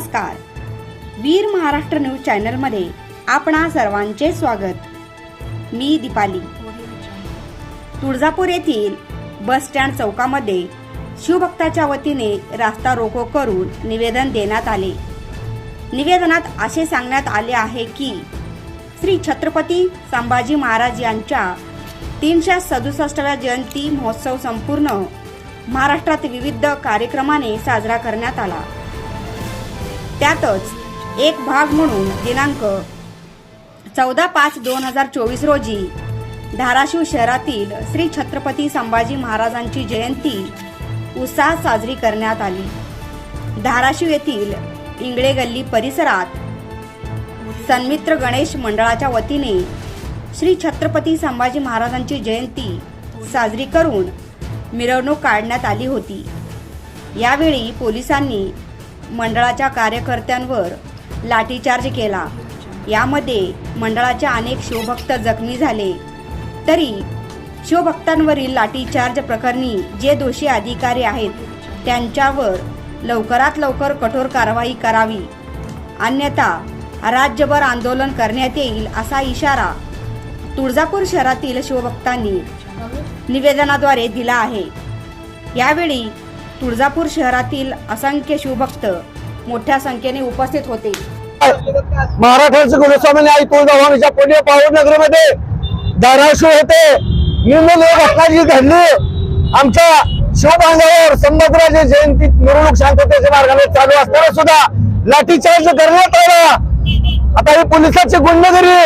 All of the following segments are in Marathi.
नमस्कार. वीर महाराष्ट्र न्यूज चॅनलमध्ये आपणा सर्वांचे स्वागत. मी दीपाली. तुळजापूर येथील बस स्टँड चौकामध्ये शिवभक्ताच्या वतीने रास्ता रोको करून निवेदन देण्यात आले. निवेदनात असे सांगण्यात आले आहे की श्री छत्रपती संभाजी महाराज यांच्या तीनशे सदुसष्टव्या जयंती महोत्सव संपूर्ण महाराष्ट्रात विविध कार्यक्रमाने साजरा करण्यात आला. त्यातच एक भाग म्हणून दिनांक चौदा पाच दोन हजार चोवीस रोजी धाराशिव शहरातील श्री छत्रपती संभाजी महाराजांची जयंती उत्साहात साजरी करण्यात आली. धाराशिव येथील इंगळे गल्ली परिसरात सन्मित्र गणेश मंडळाच्या वतीने श्री छत्रपती संभाजी महाराजांची जयंती साजरी करून मिरवणूक काढण्यात आली होती. यावेळी पोलिसांनी मंडळाच्या कार्यकर्त्यांवर लाठीचार्ज केला. यामध्ये मंडळाचे अनेक शिवभक्त जखमी झाले. तरी शिवभक्तांवरील लाठीचार्ज प्रकरणी जे दोषी अधिकारी आहेत त्यांच्यावर लवकरात लवकर कठोर कारवाई करावी. अन्यथा राज्यभर आंदोलन करण्यात येईल असा इशारा तुळजापूर शहरातील शिवभक्तांनी निवेदनाद्वारे दिला आहे. यावेळी तुळजापूर शहरातील असंख्य शिवभक्त मोठ्या संख्येने उपस्थित होते. महाराष्ट्राचे कुलस्वामी आई तुळजाभवानीच्या पुण्य पावन नगरीमध्ये धाराशिव होते निम्न घडली. आमच्या शिवबांधावर संभाजीराजे जयंती मिरवणूक शांततेच्या मार्गाने चालू असताना सुद्धा लाठीचार्ज करण्यात आला. आता ही पोलिसांची गुंडगिरी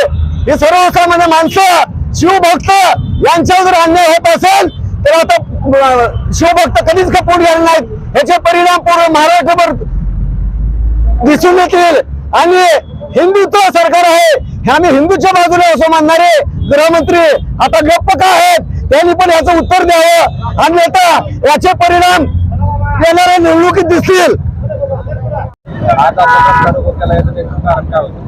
ही सर्वसामान्य माणसं शिवभक्त यांच्यावर जर अन्याय होत असेल तर आता शिवभक्त कधीच खपून घेणार नाहीत. याचे परिणाम पूर्ण महाराष्ट्रभर दिसून येतील. आणि हिंदुत्व सरकार आहे. हे आम्ही हिंदूच्या बाजूला असं मानणारे गृहमंत्री आता गप्प का आहेत? त्यांनी पण याचं उत्तर द्यावं. आणि आता याचे परिणाम येणाऱ्या निवडणुकीत दिसतील.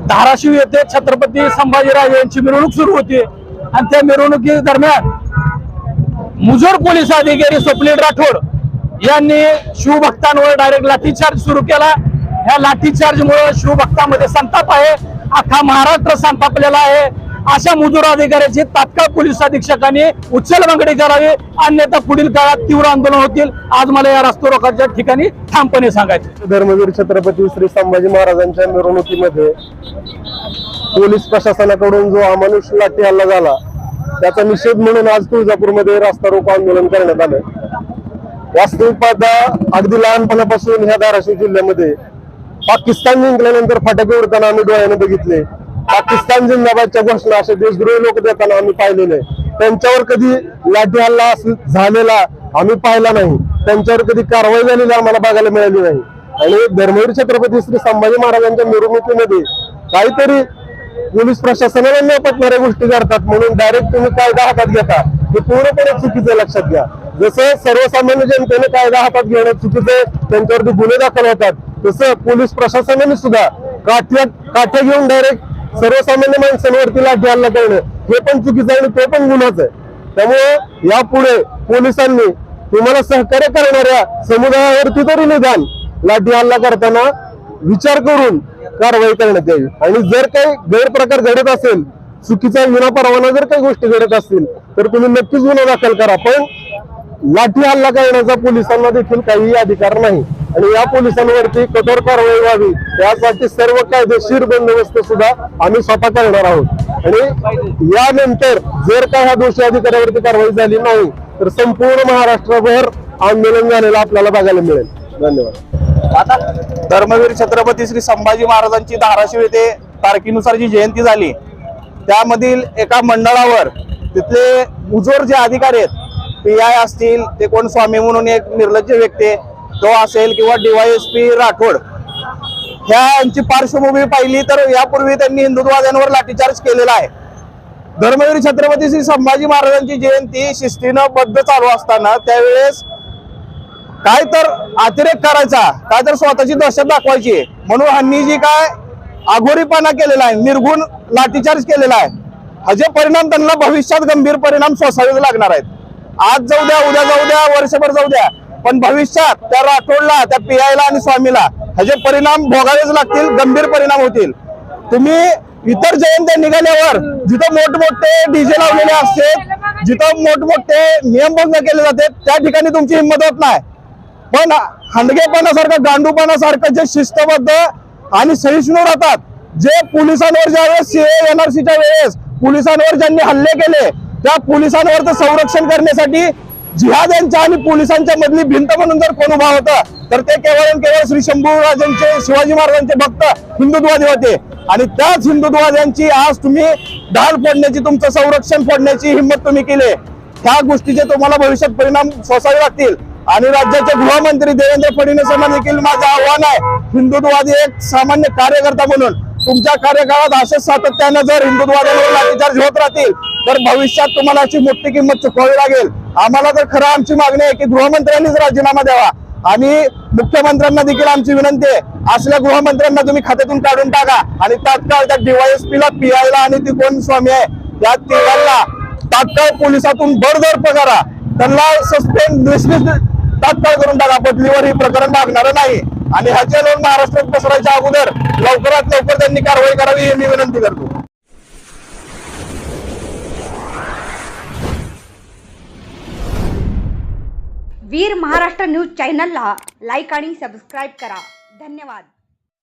धाराशिव येथे छत्रपती संभाजीराजे यांची मिरवणूक सुरू होती. आणि त्या मिरवणुकी दरम्यान मुजोर पोलीस अधिकारी स्वप्नील राठोड यांनी शिवभक्तांवर डायरेक्ट लाठीचार्ज सुरू केला. ह्या लाठीचार्जमुळे शिवभक्तामध्ये संताप आहे. अख्खा महाराष्ट्र संतापलेला आहे. अशा मुजोर अधिकाऱ्याची तात्काळ पोलीस अधीक्षकांनी उचल करावी. अन्यथा पुढील काळात तीव्र आंदोलन होतील. आज मला या रस्तो रोखाच्या ठिकाणी ठामपणे सांगायचे धर्मवीर छत्रपती श्री संभाजी महाराजांच्या मिरवणुकीमध्ये पोलीस प्रशासनाकडून जो अमानुष लाठी हल्ला झाला त्याचा निषेध म्हणून आज तुळजापूरमध्ये रास्ता रोको आंदोलन करण्यात आलं वास्तविक पाहता अगदी लहानपणापासून ह्या धाराशिव जिल्ह्यामध्ये पाकिस्तान जिंकल्यानंतर फटाके उडताना आम्ही डोळ्याने बघितले. पाकिस्तान जिंदाबादच्या घोषणा असे देशद्रोही लोक देताना आम्ही पाहिलेले. त्यांच्यावर कधी लाठी हल्ला अस- झालेला आम्ही पाहिला नाही. त्यांच्यावर कधी कारवाई झालेली आम्हाला बघायला मिळाली नाही. आणि धर्मवीर छत्रपती श्री संभाजी महाराजांच्या मिरवणुकीमध्ये काहीतरी पोलीस प्रशासनाला न पटणाऱ्या गोष्टी करतात म्हणून डायरेक्ट तुम्ही कायदा हातात घेता. हे पूर्णपणे चुकीचं लक्षात घ्या. जसं सर्वसामान्य जनतेने कायदा हातात घेणं चुकीचं त्यांच्यावरती गुन्हे दाखल होतात तसं पोलीस प्रशासनाने सुद्धा काठ्या काठ्या घेऊन डायरेक्ट सर्वसामान्य माणसांवरती लाठी हल्ला करणं हे पण चुकीचं आहे आणि ते पण गुन्हाच आहे. त्यामुळे यापुढे पोलिसांनी तुम्हाला सहकार्य करणाऱ्या समुदायावरती तरी निदान लाठी हल्ला करताना विचार करून कारवाई करण्यात यावी. आणि जर काही गैरप्रकार घडत असेल चुकीचा विना परवाना जर काही गोष्टी घडत असतील तर तुम्ही नक्कीच गुन्हा दाखल करा. पण लाठी हल्ला करण्याचा पोलिसांना देखील काहीही अधिकार नाही. आणि या पोलिसांवरती कठोर कारवाई व्हावी. यासाठी सर्व कायदेशीर बंदोबस्त सुद्धा आम्ही स्वतः करणार आहोत. आणि यानंतर जर का ह्या दोषी अधिकाऱ्यावरती कारवाई झाली नाही तर संपूर्ण महाराष्ट्रभर आंदोलन झालेलं आपल्याला बघायला मिळेल. धन्यवाद. धर्मवीर छत्रपती श्री संभाजी महाराजांची धाराशिव येथे तारखेनुसार जी जयंती झाली. त्यामधील एका मंडळावर तिथले मुजोर जे अधिकारी आहेत पी आय असतील ते कोण स्वामी म्हणून एक निर्लज्ज व्यक्ती तो असेल किंवा डीवायएसपी राठोड ह्या यांची पार्श्वभूमी पाहिली तर यापूर्वी त्यांनी हिंदुत्ववाद्यांवर लाठीचार्ज केलेला आहे. धर्मवीर छत्रपती श्री संभाजी महाराजांची जयंती शिस्तीनं बद्ध चालू असताना त्यावेळेस काय तर अतिरेक करायचा काय तर स्वतःची दहशत दाखवायची. म्हणून ह्यांनी जी काय आघोरीपणा केलेला आहे निर्गुण लाठीचार्ज केलेला आहे हजे परिणाम त्यांना भविष्यात गंभीर परिणाम सोसावे लागणार आहेत. आज जाऊ द्या उद्या जाऊ द्या वर्षभर जाऊ द्या पण भविष्यात त्या राठोडला त्या पियायला आणि स्वामीला हजे परिणाम भोगावेच लागतील गंभीर परिणाम होतील. तुम्ही इतर जयंत्या निघाल्यावर जिथं मोठमोठे डीजे लावलेले असते जिथं मोठमोठे नियमभंग केले जाते त्या ठिकाणी तुमची हिंमत होत नाही. पण हंडगेपणासारखं गांडूपणासारखं जे शिस्तबद्ध आणि सहिष्णू राहतात जे पोलिसांवर ज्यावेळेस सीए एनआरसीच्या वेळेस पोलिसांवर ज्यांनी हल्ले केले त्या पोलिसांवरचं संरक्षण करण्यासाठी जिहाद यांच्या आणि पोलिसांच्या मधली भिंत म्हणून जर कोण उभा होता तर ते केवळ केवळ श्री शंभूराजांचे शिवाजी महाराजांचे भक्त हिंदुत्ववादी होते. आणि त्याच हिंदुत्ववाद्यांची आज तुम्ही ढाल फोडण्याची तुमचं संरक्षण फोडण्याची हिंमत तुम्ही केली. ह्या गोष्टीचे तुम्हाला भविष्यात परिणाम सोसावे लागतील. आणि राज्याचे गृहमंत्री देवेंद्र फडणवीसांना देखील माझं आव्हान आहे. हिंदुत्ववादी एक सामान्य कार्यकर्ता म्हणून. तुमच्या कार्यकाळात असेच सातत्यानं जर हिंदुत्ववाद्यांवर लाठीचार्ज होत राहतील तर भविष्यात तुम्हाला अशी मोठी किंमत चुकवावी लागेल. आम्हाला तर खरं आमची मागणी आहे की गृहमंत्र्यांनीच राजीनामा द्यावा. आणि मुख्यमंत्र्यांना देखील आमची विनंती आहे. असल्या गृहमंत्र्यांना तुम्ही खात्यातून काढून टाका. आणि तात्काळ त्या डीवायएसपीला ला पीआयला आणि ती कोण स्वामी आहे त्या तिघांना तात्काळ पोलिसातून बडदर करा त्यांना सस्पेंड डिसमिस तात्काळ करून टाका पटलीवर ही प्रकरण मागणार नाही आणि ह्याचे लोन महाराष्ट्रात पसरायच्या अगोदर लवकरात लवकर त्यांनी कारवाई करावी हे मी विनंती करतो. वीर महाराष्ट्र न्यूज चॅनलला लाईक आणि सबस्क्राईब करा. धन्यवाद.